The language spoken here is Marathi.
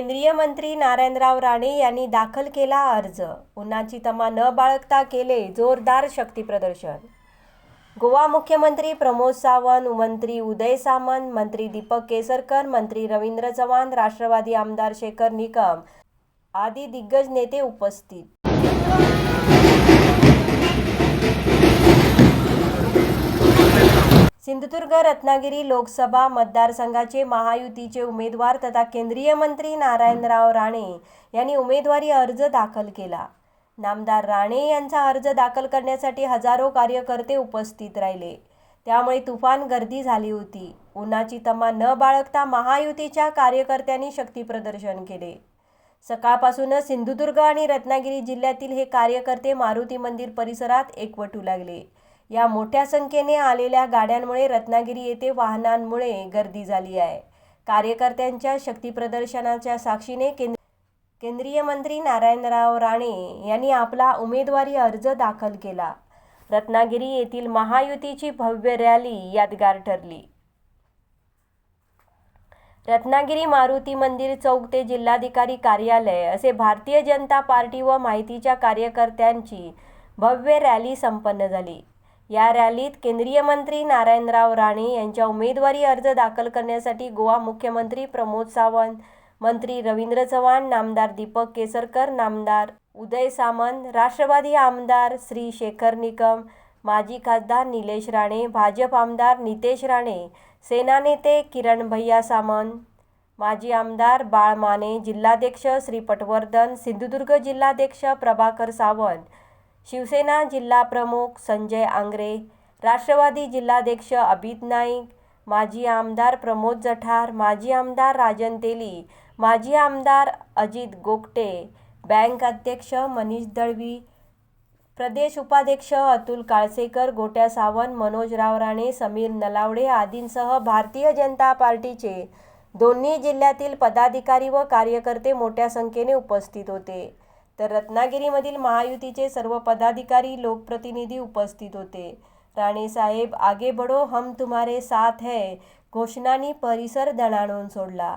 केंद्रीय मंत्री नारायणराव राणे यांनी दाखल केला अर्ज. उन्हाची तमा न बाळगता केले जोरदार शक्ती प्रदर्शन. गोवा मुख्यमंत्री प्रमोद सावंत मंत्री उदय सामंत मंत्री दीपक केसरकर मंत्री रवींद्र चव्हाण राष्ट्रवादी आमदार शेखर निकम आदी दिग्गज नेते उपस्थित. सिंधुदुर्ग रत्नागिरी लोकसभा मतदारसंघाचे महायुतीचे उमेदवार तथा केंद्रीय मंत्री नारायणराव राणे यांनी उमेदवारी अर्ज दाखल केला. नामदार राणे यांचा अर्ज दाखल करण्यासाठी हजारो कार्यकर्ते उपस्थित राहिले. त्यामुळे तुफान गर्दी झाली होती. उन्हाची तमा न बाळगता महायुतीच्या कार्यकर्त्यांनी शक्तीप्रदर्शन केले. सकाळपासूनच सिंधुदुर्ग आणि रत्नागिरी जिल्ह्यातील हे कार्यकर्ते मारुती मंदिर परिसरात एकवटू लागले. या मोठ्या संख्येने आलेल्या गाड्यांमुळे रत्नागिरी येथे वाहनांमुळे गर्दी झाली आहे. कार्यकर्त्यांच्या शक्तीप्रदर्शनाच्या साक्षीने केंद्र केंद्रीय मंत्री नारायणराव राणे यांनी आपला उमेदवारी अर्ज दाखल केला. रत्नागिरी येथील महायुतीची भव्य रॅली यादगार ठरली. रत्नागिरी मारुती मंदिर चौक ते जिल्हाधिकारी कार्यालय असे भारतीय जनता पार्टी व माहितीच्या कार्यकर्त्यांची भव्य रॅली संपन्न झाली. या रॅलीत केंद्रीय मंत्री नारायणराव राणे यांच्या उमेदवारी अर्ज दाखल करण्यासाठी गोवा मुख्यमंत्री प्रमोद सावंत मंत्री रवींद्र चव्हाण नामदार दीपक केसरकर नामदार उदय सामंत राष्ट्रवादी आमदार श्री शेखर निकम माजी खासदार निलेश राणे भाजप आमदार नितेश राणे सेना नेते किरण भैया सामंत माजी आमदार बाळ माने जिल्हाध्यक्ष श्री पटवर्धन सिंधुदुर्ग जिल्हाध्यक्ष प्रभाकर सावंत शिवसेना जिल्हा प्रमुख संजय आंग्रे राष्ट्रवादी जिल्हाध्यक्ष अभित नाईक माजी आमदार प्रमोद जठार माजी आमदार राजन तेली माजी आमदार अजित गोगटे बँक अध्यक्ष मनीष दळवी प्रदेश उपाध्यक्ष अतुल काळसेकर गोट्या सावंत मनोजराव राणे समीर नलावडे आदींसह भारतीय जनता पार्टीचे दोन्ही जिल्ह्यातील पदाधिकारी व कार्यकर्ते मोठ्या संख्येने उपस्थित होते. तर रत्नागिरीमधील महायुतीचे सर्व पदाधिकारी लोकप्रतिनिधी उपस्थित होते. राणे साहेब आगे बढो हम तुम्हारे साथ है घोषणानी परिसर दणाणून सोडला.